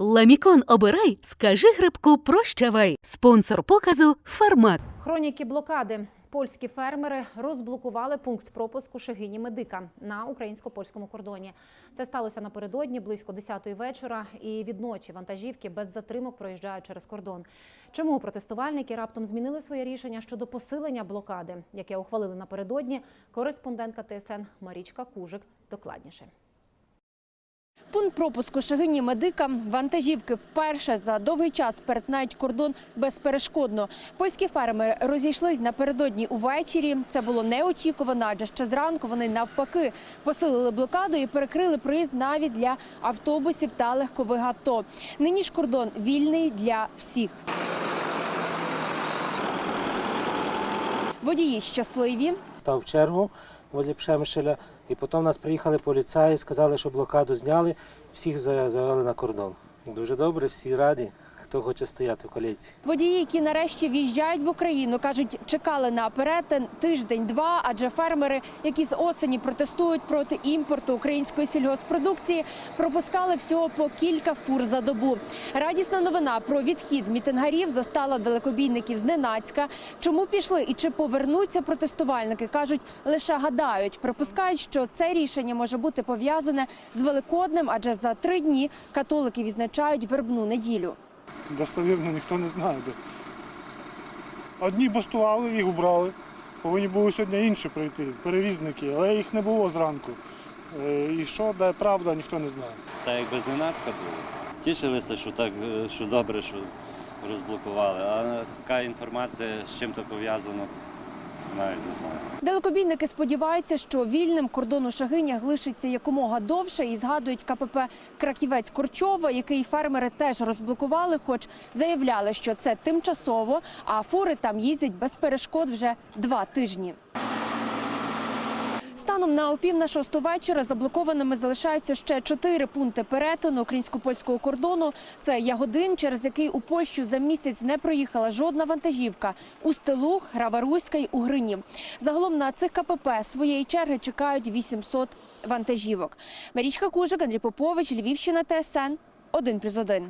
Ламікон обирай, скажи грибку прощавай. Спонсор показу Фармак. Хроніки блокади. Польські фермери розблокували пункт пропуску Шегині Медика на українсько-польському кордоні. Це сталося напередодні близько 10-ї вечора, і відночі вантажівки без затримок проїжджають через кордон. Чому протестувальники раптом змінили своє рішення щодо посилення блокади, яке ухвалили напередодні? Кореспондентка ТСН Марічка Кужик докладніше. Пункт пропуску Шагині медика вантажівки вперше за довгий час перетинають кордон безперешкодно. Польські фермери розійшлись напередодні увечері. Це було неочікувано, адже ще зранку вони навпаки посилили блокаду і перекрили проїзд навіть для автобусів та легкових авто. Нині ж кордон вільний для всіх. Водії щасливі. став чергу возле Пшемишеля, і потім нас приїхали поліцаї, сказали, що блокаду зняли, всіх завели на кордон. Дуже добре, всі раді, хто хоче стояти в колійці. Водії, які нарешті в'їжджають в Україну, кажуть, чекали на перетин тиждень-два, адже фермери, які з осені протестують проти імпорту української сільгоспродукції, пропускали всього по кілька фур за добу. Радісна новина про відхід мітингарів застала далекобійників зненацька. Чому пішли і чи повернуться протестувальники, кажуть, лише гадають. Припускають, що це рішення може бути пов'язане з Великоднем, адже за три дні католики відзначають вербну неділю. Достовірно ніхто не знає. Де. Одні бастували, їх убрали. Повинні були сьогодні інші прийти, перевізники, але їх не було зранку. Е, І що, де правда, ніхто не знає. Та якби зненацька було. Тішилися, що так, е, що добре, що розблокували. А така інформація з чим то пов'язана, навіть не знаю. Далекобійники сподіваються, що вільним кордон у Шагинях лишиться якомога довше і згадують КПП Краківець Корчова, який фермери теж розблокували, хоч заявляли, що це тимчасово, а фури там їздять без перешкод вже два тижні. Станом на опів на шосту вечора заблокованими залишаються ще чотири пункти перетину українсько-польського кордону. Це Ягодин, через який у Польщу за місяць не проїхала жодна вантажівка. Устилух, Граваруська й Угринів. Загалом на цих КПП своєї черги чекають 800 вантажівок. Марічка Кужик, Андрій Попович, Львівщина, ТСН 1+,1.